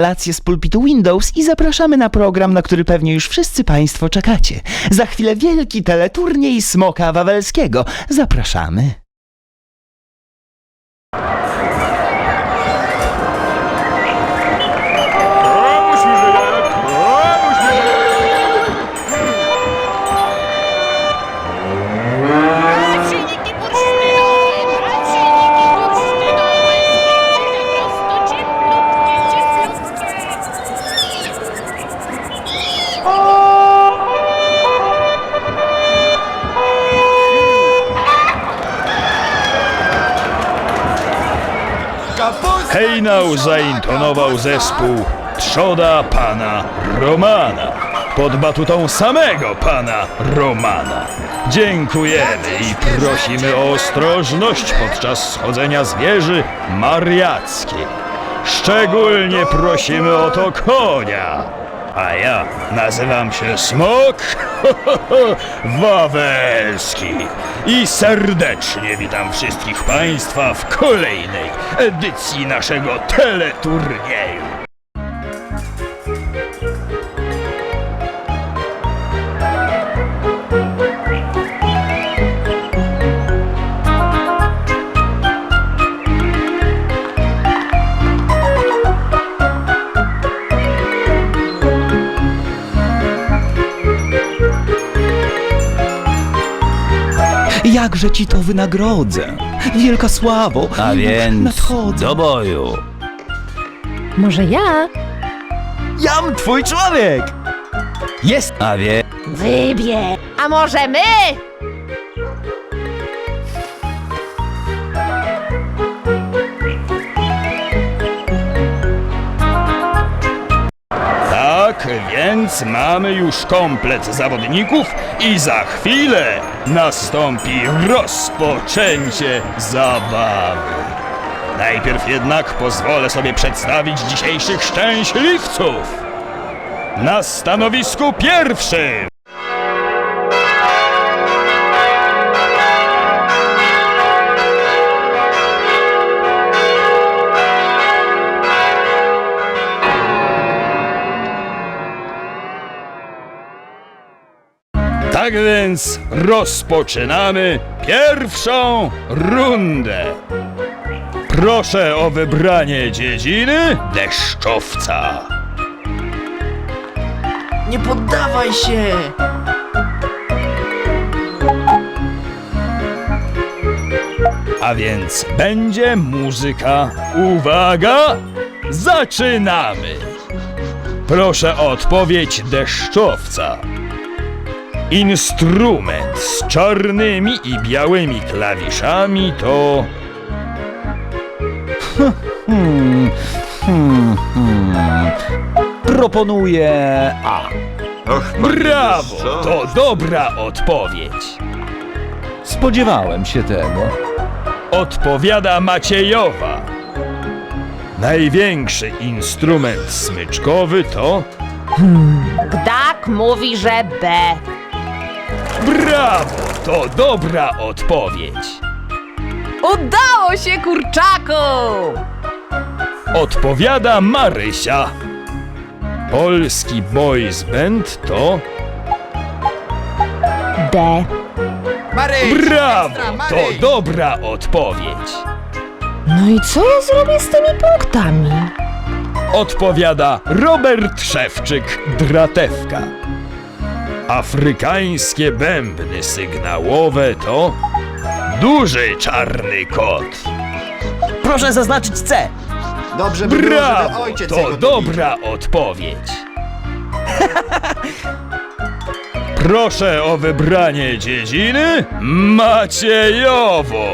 relacje z pulpitu Windows i zapraszamy na program, na który pewnie już wszyscy Państwo czekacie. Za chwilę wielki teleturniej Smoka Wawelskiego. Zapraszamy. Hejnał zaintonował zespół Trzoda Pana Romana pod batutą samego Pana Romana. Dziękujemy i prosimy o ostrożność podczas schodzenia z wieży mariackiej. Szczególnie prosimy o to konia. A ja nazywam się Smok Wawelski i serdecznie witam wszystkich Państwa w kolejnej edycji naszego teleturnieju. Jakże ci to wynagrodzę. Wielka sławo. A więc Nadchodzę. do boju. Może ja? Jam twój człowiek! Jest! A wie... Wybie. A może my? Mamy już komplet zawodników i za chwilę nastąpi rozpoczęcie zabawy. Najpierw jednak pozwolę sobie przedstawić dzisiejszych szczęśliwców. Na stanowisku pierwszym Tak więc rozpoczynamy pierwszą rundę. Proszę o wybranie dziedziny deszczowca. Nie poddawaj się! A więc będzie muzyka. Uwaga! Zaczynamy! Proszę o odpowiedź deszczowca. Instrument z czarnymi i białymi klawiszami to. Hmm, hmm, hmm. Proponuję A. Brawo! To dobra odpowiedź. Spodziewałem się tego. Odpowiada Maciejowa. Największy instrument smyczkowy to. Gdak mówi, że B. Brawo! To dobra odpowiedź. Udało się, kurczaku! Odpowiada Marysia. Polski boys band to. D. Brawo! To dobra odpowiedź. No i co ja zrobię z tymi punktami? Odpowiada Robert Szewczyk Dratewka. Afrykańskie bębny sygnałowe to. Duży czarny kot. Proszę zaznaczyć C. Dobrze by było, żeby Brawo! ojciec To jego dobra odpowiedź. Proszę o wybranie dziedziny Maciejową.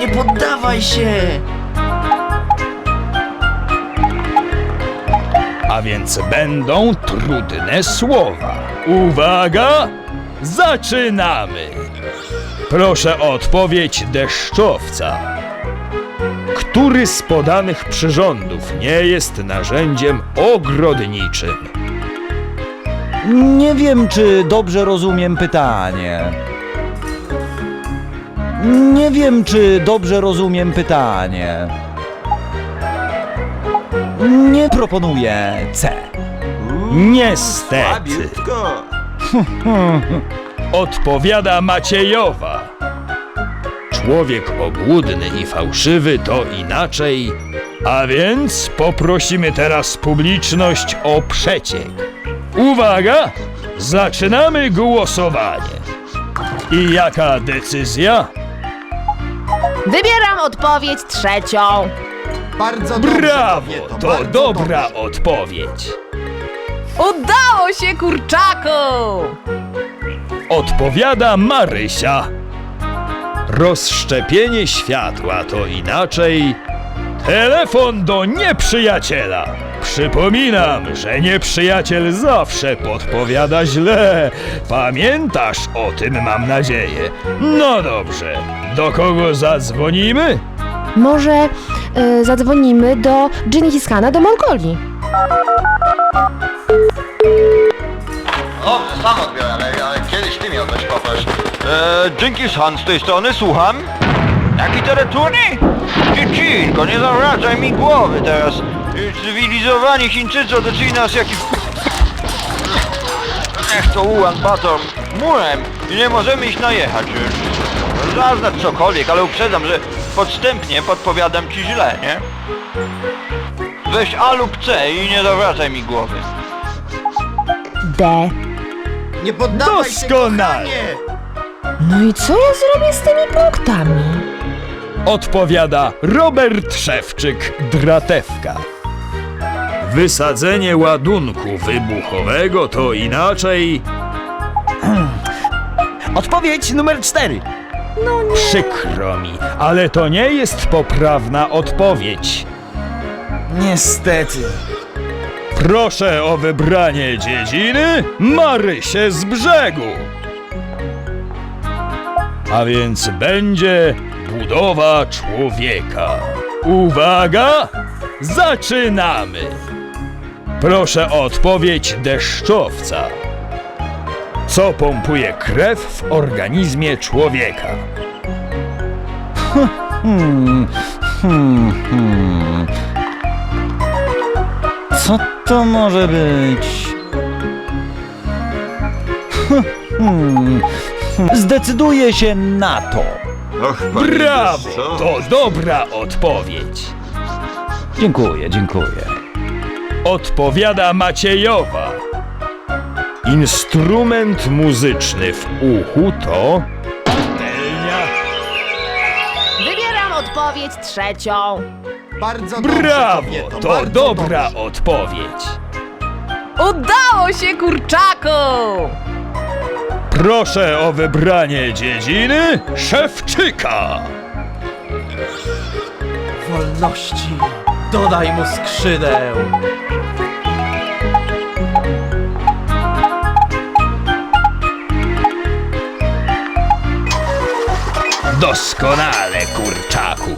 Nie poddawaj się! A więc będą trudne słowa. Uwaga! Zaczynamy! Proszę o odpowiedź deszczowca. Który z podanych przyrządów nie jest narzędziem ogrodniczym? Nie wiem, czy dobrze rozumiem pytanie. Nie wiem, czy dobrze rozumiem pytanie. Nie proponuję C. Niestety. Słabiutko. Odpowiada Maciejowa. Człowiek obłudny i fałszywy to inaczej, a więc poprosimy teraz publiczność o przeciek. Uwaga! Zaczynamy głosowanie. I jaka decyzja? Wybieram odpowiedź trzecią. Bardzo dobrze, Brawo! To bardzo dobra dobrze. odpowiedź. Udało się, kurczaku! Odpowiada Marysia. Rozszczepienie światła to inaczej. Telefon do nieprzyjaciela. Przypominam, że nieprzyjaciel zawsze podpowiada źle. Pamiętasz o tym, mam nadzieję. No dobrze, do kogo zadzwonimy? Może y, zadzwonimy do Dżingiskana do Mongolii. O, sam odbiorę, ale, ale kiedyś ty miał coś popaść. Eee, Dżinkis Han z tej strony, słucham. Jaki teleturny? Dziecinko, nie zawracaj mi głowy teraz. Cywilizowani Chińczycy otoczyli nas jakim... Ech, to Ulan Bator murem i nie możemy ich najechać. Zaznacz cokolwiek, ale uprzedzam, że podstępnie podpowiadam ci źle, nie? Weź A lub C i nie zawracaj mi głowy. D. Nie poddawaj się, Doskonale. kochanie. No i co ja zrobię z tymi punktami? Odpowiada Robert Szewczyk, Dratewka. Wysadzenie ładunku wybuchowego to inaczej. Odpowiedź numer 4. Przykro mi, ale to nie jest poprawna odpowiedź. Niestety. Proszę o wybranie dziedziny Marysie z brzegu. A więc będzie budowa człowieka. Uwaga! Zaczynamy! Proszę o odpowiedź deszczowca. Co pompuje krew w organizmie człowieka? Hmm, hmm, hmm. Co to może być? Hmm, hmm. Zdecyduję się na to. Och, panie Brawo! Jezus, co? To dobra odpowiedź. Dziękuję, dziękuję. Odpowiada Maciejowa. Instrument muzyczny w uchu to. Wybieram odpowiedź trzecią. Bardzo dobrze, Brawo! kobieto, To bardzo dobra dobrze. odpowiedź. Udało się, kurczaku! Proszę o wybranie dziedziny Szewczyka. wolności. Dodaj mu skrzydeł. Doskonale, kurczaku.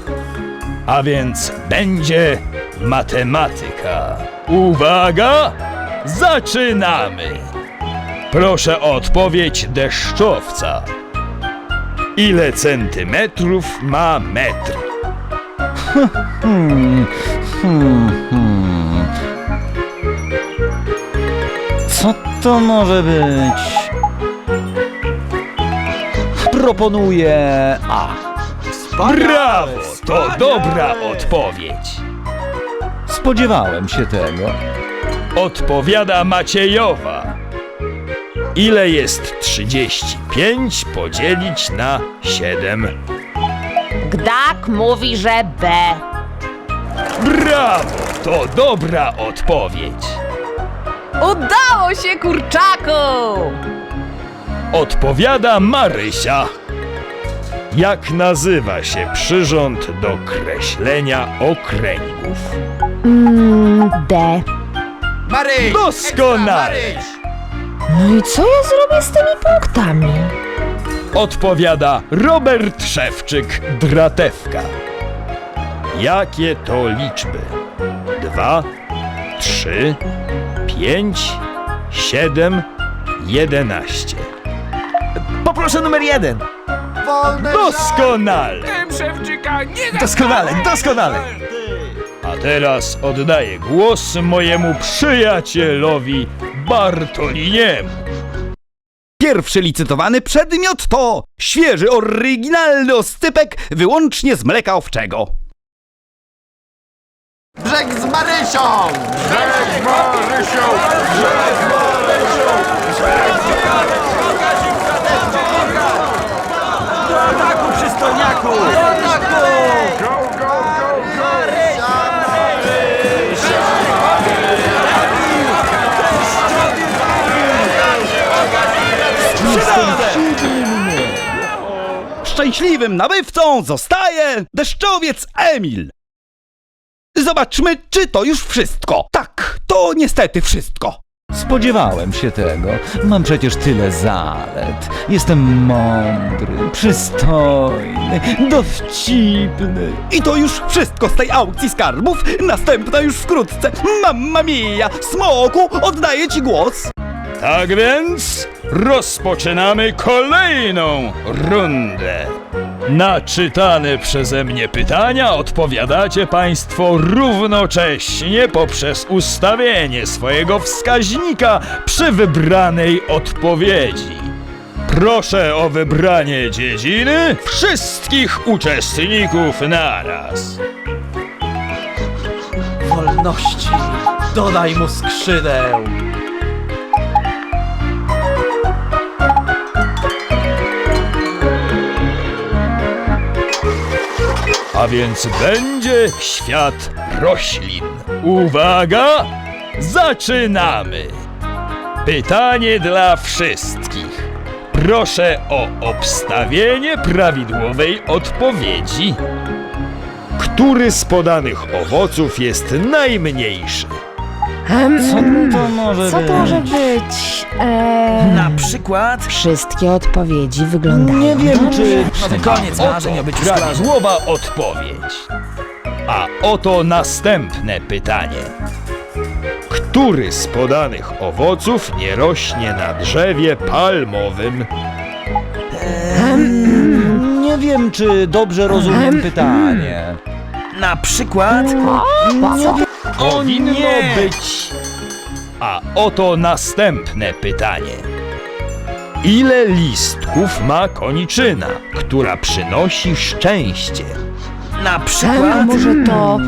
A więc będzie matematyka. Uwaga! Zaczynamy! Proszę o odpowiedź deszczowca. Ile centymetrów ma metr? Hmm, hmm. Co to może być? Proponuję A. Brawo! To dobra odpowiedź. Spodziewałem się tego. Odpowiada Maciejowa. Ile jest 35 podzielić na 7? Gdak mówi, że B. Brawo! To dobra odpowiedź. Udało się, kurczaku! Odpowiada Marysia. Jak nazywa się przyrząd do kreślenia okręgów? Mm, D. Maryś! Doskonale. No i co ja zrobię z tymi punktami? Odpowiada Robert Szewczyk, Dratewka. Jakie to liczby? Dwa, trzy, pięć, siedem, jedenaście. Poproszę numer jeden. Wolne Doskonale! Doskonale, doskonale. A teraz oddaję głos mojemu przyjacielowi Bartoliniemu. Pierwszy licytowany przedmiot to świeży, oryginalny oscypek wyłącznie z mleka owczego. Brzeg z Marysią! Szczęśliwym nabywcą zostaje deszczowiec Emil. Zobaczmy, czy to już wszystko. Tak, to niestety wszystko. Spodziewałem się tego. Mam przecież tyle zalet. Jestem mądry, przystojny, dowcipny. I to już wszystko z tej aukcji skarbów. Następna już wkrótce. Mamma mia! Smoku, oddaję ci głos. Tak więc rozpoczynamy kolejną rundę. Na czytane przeze mnie pytania odpowiadacie Państwo równocześnie poprzez ustawienie swojego wskaźnika przy wybranej odpowiedzi. Proszę o wybranie dziedziny wszystkich uczestników naraz. Wolności, dodaj mu skrzydeł. A więc będzie świat roślin. Uwaga! Zaczynamy! Pytanie dla wszystkich. Proszę o obstawienie prawidłowej odpowiedzi. Który z podanych owoców jest najmniejszy? Co to może Co to może być? E, Na przykład... Wszystkie odpowiedzi wyglądają Nie wiem, dobrze. czy... No to koniec marzeń o byciu szkolarzem. Prawidłowa odpowiedź. A oto następne pytanie. Który z podanych owoców nie rośnie na drzewie palmowym? Nie wiem, czy dobrze rozumiem pytanie. Na przykład... Powinno nie! być. A oto następne pytanie. Ile listków ma koniczyna, która przynosi szczęście? Na A przykład... może to...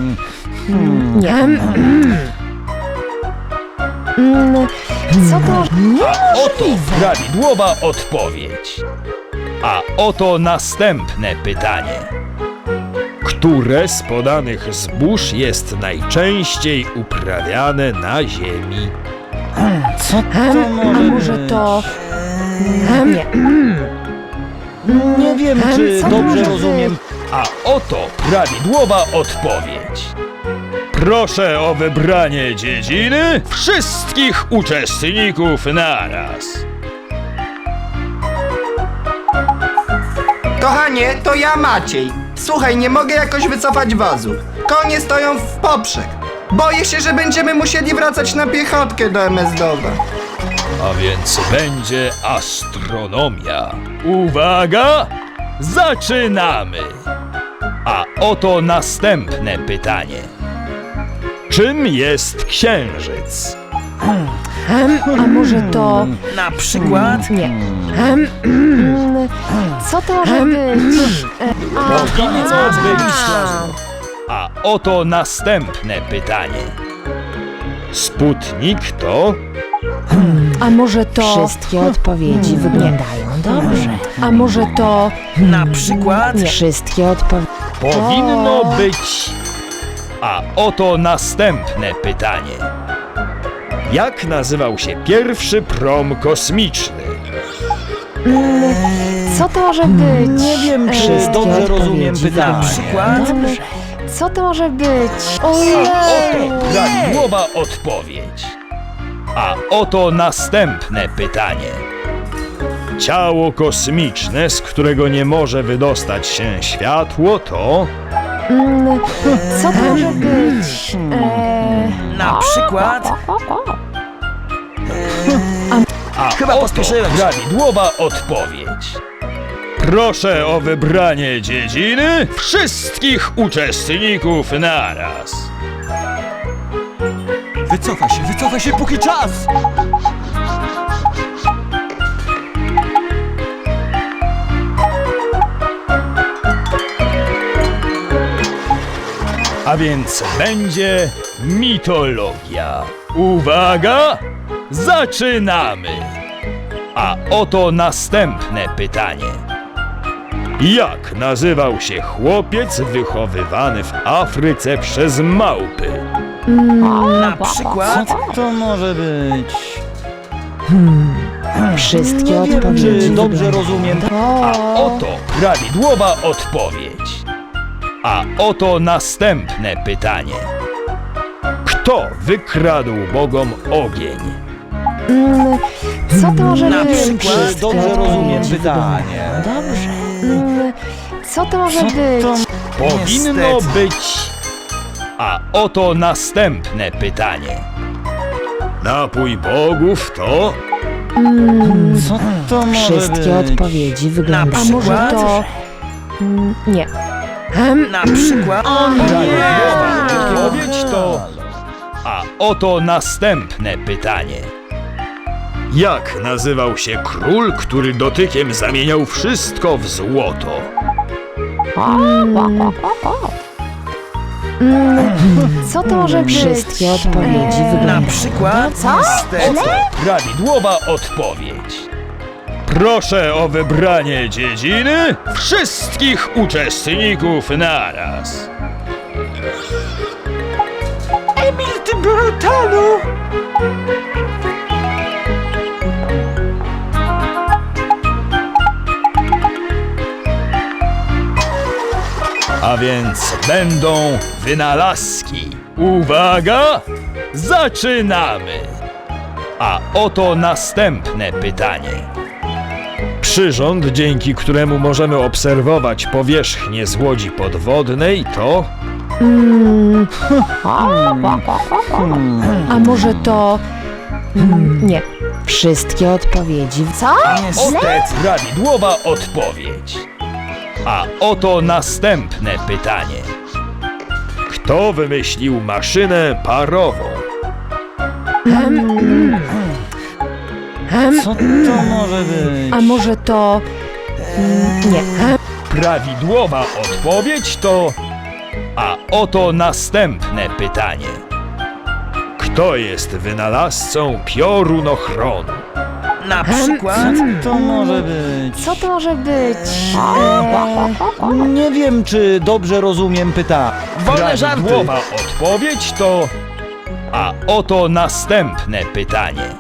Hmm, Nie. Mm, Co to? A oto prawidłowa odpowiedź. A oto następne pytanie. Które z podanych zbóż jest najczęściej uprawiane na ziemi? Co A może to... Nie. Nie wiem, czy Co to dobrze może rozumiem. A oto prawidłowa odpowiedź. Proszę o wybranie dziedziny wszystkich uczestników naraz. Kochanie, to ja Maciej. Słuchaj, nie mogę jakoś wycofać wozu. Konie stoją w poprzek. Boję się, że będziemy musieli wracać na piechotkę do MS-Dowa. A więc będzie astronomia. Uwaga! Zaczynamy! A oto następne pytanie. Czym jest księżyc? A może to... Na przykład... Nie. Mm, Co to może być? E, Powinno marzeń. być. A oto następne pytanie. Sputnik to A może to... Wszystkie odpowiedzi wyglądają dobrze. A może to... Na przykład... Nie. Wszystkie odpowiedzi... powinno być. A oto następne pytanie. Jak nazywał się pierwszy prom kosmiczny? Co to może być? Nie wiem, czy Wszystkie dobrze rozumiem odpowiedzi pytanie. Na przykład... Dobrze. Co to może być? A Ojej! oto prawidłowa odpowiedź. A oto następne pytanie. Ciało kosmiczne, z którego nie może wydostać się światło, to Mm, Co to może być? E, Na przykład... a Chyba oto pospieszyłem się. prawidłowa odpowiedź. Proszę o wybranie dziedziny wszystkich uczestników naraz. Wycofa się, wycofa się póki czas! A więc będzie mitologia. Uwaga! Zaczynamy! A oto następne pytanie. Jak nazywał się chłopiec wychowywany w Afryce przez małpy? Na przykład... To może być... Wszystkie Nie wiem, odpowiedzi czy dobrze rozumiem. A oto prawidłowa odpowiedź. A oto następne pytanie. Kto wykradł bogom ogień? Mm, Co to może Na być? przykład dobrze rozumiem pytanie. Dobrze. Mm, Co to może być? Powinno Niestety. być. A oto następne pytanie. Napój bogów to Mm, Co to może Wszystkie być? odpowiedzi wyglądają. Na A może przykład? to... Mm, Nie. Em, Na przykład... prawidłowa odpowiedź to. A oto następne pytanie. Jak nazywał się król, który dotykiem zamieniał wszystko w złoto? mm, Co to może być? Wszystkie odpowiedzi Na wyglądają. przykład... Co? Oto prawidłowa odpowiedź. Proszę o wybranie dziedziny wszystkich uczestników naraz. Emil, ty brutalu! A więc będą wynalazki. Uwaga! Zaczynamy! A oto następne pytanie. Przyrząd, dzięki któremu możemy obserwować powierzchnię z łodzi podwodnej, to Mm, A może to... Mm, Nie. Wszystkie odpowiedzi. Co? oto prawidłowa odpowiedź. A oto następne pytanie. Kto wymyślił maszynę parową? Co to może być? A może to... Mm, Nie. Prawidłowa odpowiedź to. A oto następne pytanie. Kto jest wynalazcą piorunochronu? Na przykład... To może być... Co to może być? Nie wiem, czy dobrze rozumiem pytanie. Wolne żarty! Prawidłowa odpowiedź to. A oto następne pytanie.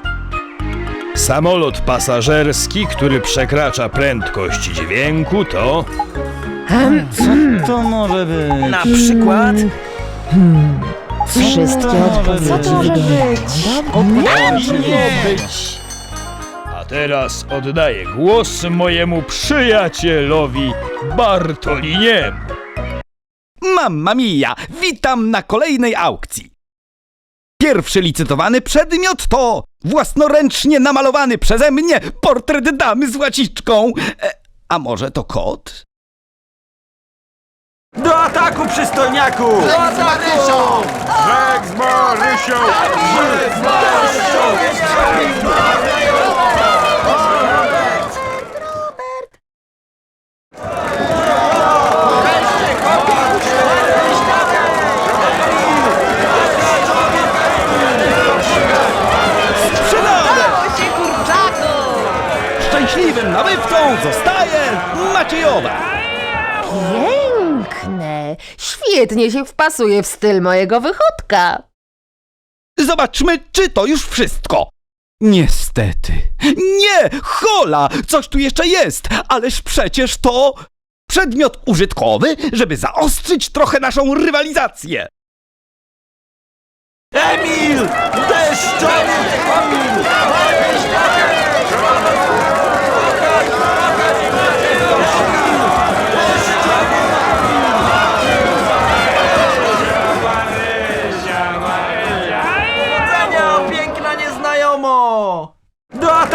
Samolot pasażerski, który przekracza prędkość dźwięku, to. Co to może być? Na przykład... Wszystkie odpowiedzi Co to może wyglądają. Powinno być. Teraz oddaję głos mojemu przyjacielowi Bartoliniemu. Mamma mia! Witam na kolejnej aukcji! Pierwszy licytowany przedmiot to własnoręcznie namalowany przeze mnie portret damy z łaciczką. E, a może to kot? Do ataku, przystojniaku! Do ataku! Udało się, kurczaku! Nabywcą zostaje Maciejowa. Piękne! Świetnie się wpasuje w styl mojego wychodka. Zobaczmy, czy to już wszystko. Niestety. Nie! Hola! Coś tu jeszcze jest! Ależ przecież to przedmiot użytkowy, żeby zaostrzyć trochę naszą rywalizację. Emil! Deszczowiec Emil!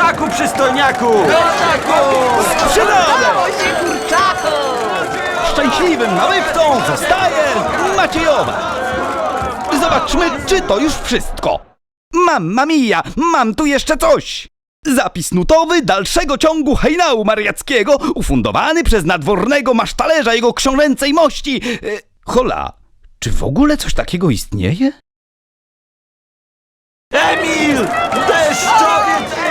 Ataku, przystojniaku! Ataku! Sprzedane! Udało się, Szczęśliwym nabywcą zostaje Maciejowa. Zobaczmy, czy to już wszystko. Mamma mia, mam tu jeszcze coś. Zapis nutowy dalszego ciągu hejnału mariackiego, ufundowany przez nadwornego masztalerza jego książęcej mości. E, hola, czy w ogóle coś takiego istnieje? Emil! Deszczowiec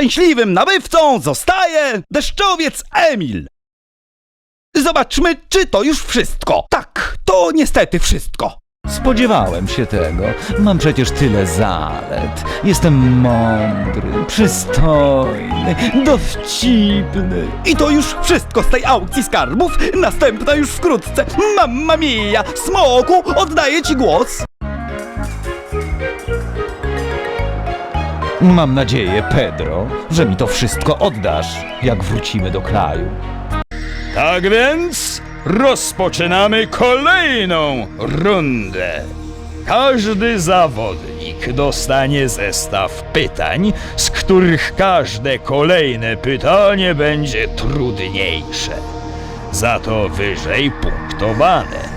Szczęśliwym nabywcą zostaje deszczowiec Emil. Zobaczmy, czy to już wszystko. Tak, to niestety wszystko. Spodziewałem się tego. Mam przecież tyle zalet. Jestem mądry, przystojny, dowcipny. I to już wszystko z tej aukcji skarbów. Następna już wkrótce. Mamma mia! Smoku, oddaję ci głos. Mam nadzieję, Pedro, że mi to wszystko oddasz, jak wrócimy do kraju. Tak więc rozpoczynamy kolejną rundę. Każdy zawodnik dostanie zestaw pytań, z których każde kolejne pytanie będzie trudniejsze. Za to wyżej punktowane.